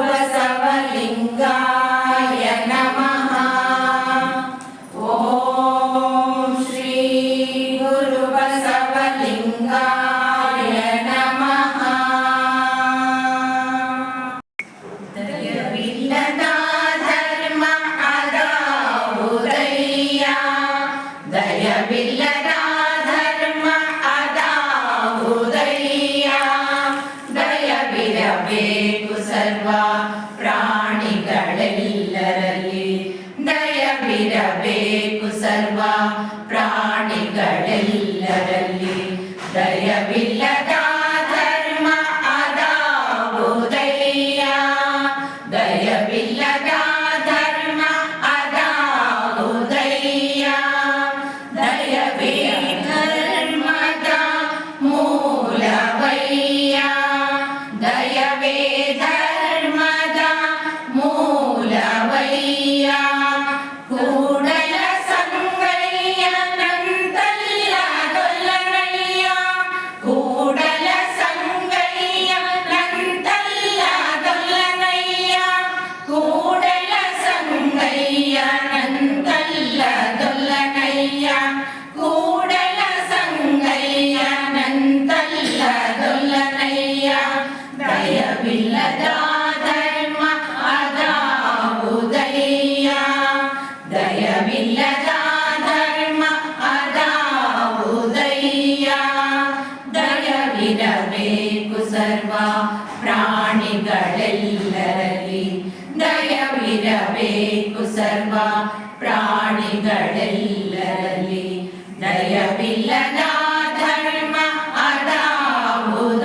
Gracias. ಬೇಕು ಸರ್ವ ಕಡಲಿಲ್ಲರಲ್ಲಿ ದಯವಿಲ್ಲದ ಧರ್ಮ ಅದಾವುದಯ್ಯ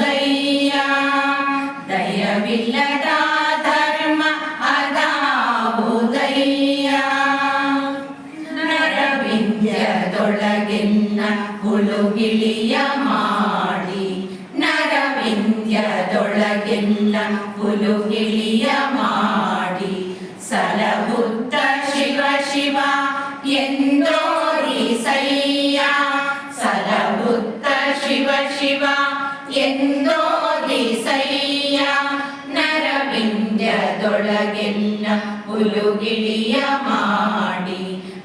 ದಯವಿಲ್ಲದ ಧರ್ಮ ಅದಾವುದಯ್ಯ ನರವಿಂದ್ಯದೊಳಗಿನ್ನ ಹುಳುಗಿಳಿಯ ಮಾ ഉലുകിളിയമാടി.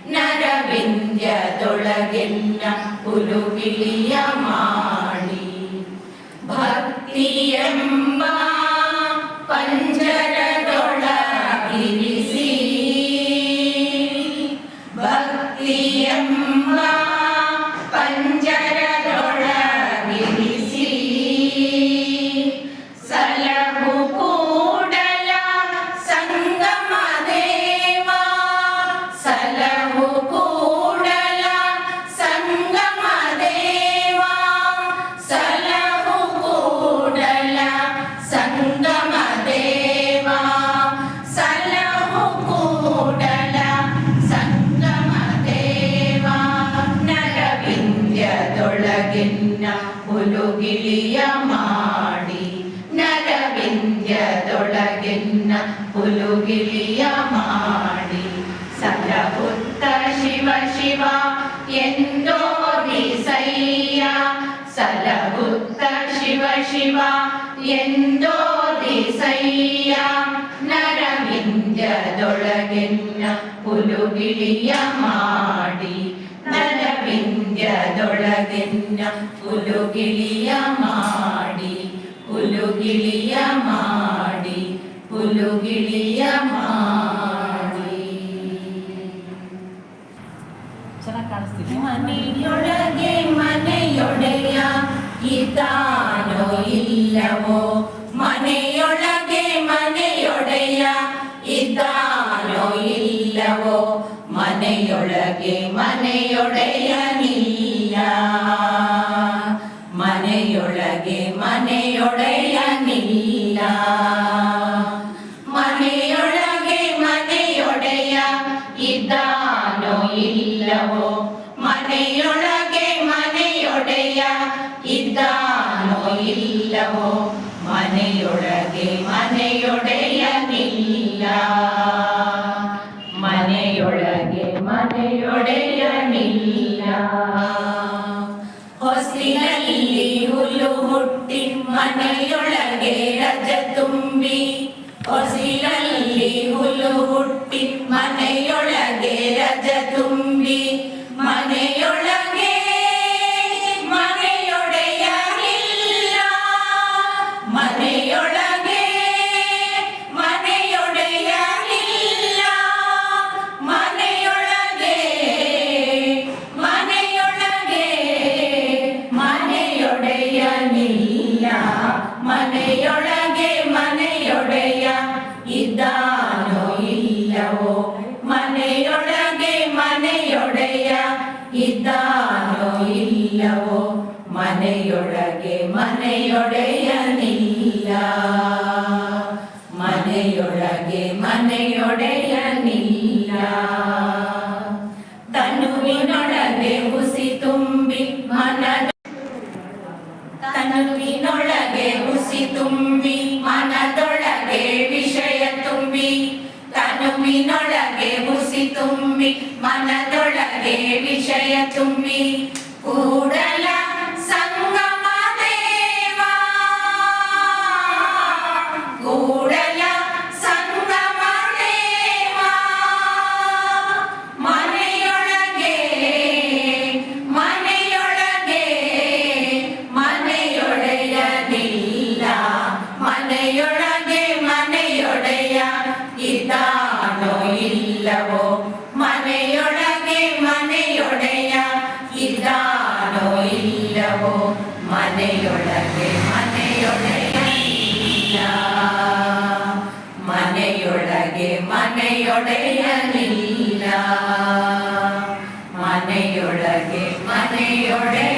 നരവിന്ദ്യ തുളകിന്ന ഉലുകിളിയമാടി. ഭക്തിയം ശിവ എന്തോ ദിസയ്യ നരവിന്ദ്യതൊളകെന്ന പുലുകിളിയ മാടി നരവിന്ദ്യതൊളകെന്ന പുലുകിളിയ മാടി പുലുകിളിയ മാടി പുലുകിളിയ മാടി. ಚೆನ್ನಾಗಿ ಕಾಣಿಸ್ತಿದ್ವಿ ಮನೆಯೊಡೆಯನಿಲ್ಲ ಮನೆಯೊಳಗೆ ಮನೆಯೊಡೆಯನಿಲ್ಲ ಮನೆಯೊಳಗೆ ಮನೆಯೊಡೆಯ ಇದ್ದಾನೋ ಇಲ್ಲವೋ ಮನೆಯೊಳಗೆ ಮನೆಯೊಡೆಯ ಇದ್ದಾನೋ ಇಲ್ಲವೋ ಮನೆಯೊಳಗೆ ಮನೆಯೊಡೆಯ ಮನೆಯೊಡೆಯನಿಲ್ಲ. ಮನೆಯೊಳಗೆ ಮನೆಯೊಡೆಯನಿಲ್ಲ. ತನುವಿನೊಳಗೆ ಹುಸಿ ತುಂಬಿ ಮನ ತನುವಿನೊಳಗೆ ಹುಸಿ ತುಂಬಿ ಮನದೊಳಗೆ ವಿಷಯ ತುಂಬಿ ತನುವಿನೊಳಗೆ ಹುಸಿ ತುಂಬಿ ಮನದೊಳಗೆ ವಿಷಯ ತುಂಬಿ ಮನೆಯೊಳಗೆ ಮನೆಯೊಡೆಯ ಇಲ್ಲ ಮನೆಯೊಳಗೆ ಮನೆಯೊಡೆಯನಿಲ್ಲ ಮನೆಯೊಳಗೆ ಮನೆಯೊಡೆಯ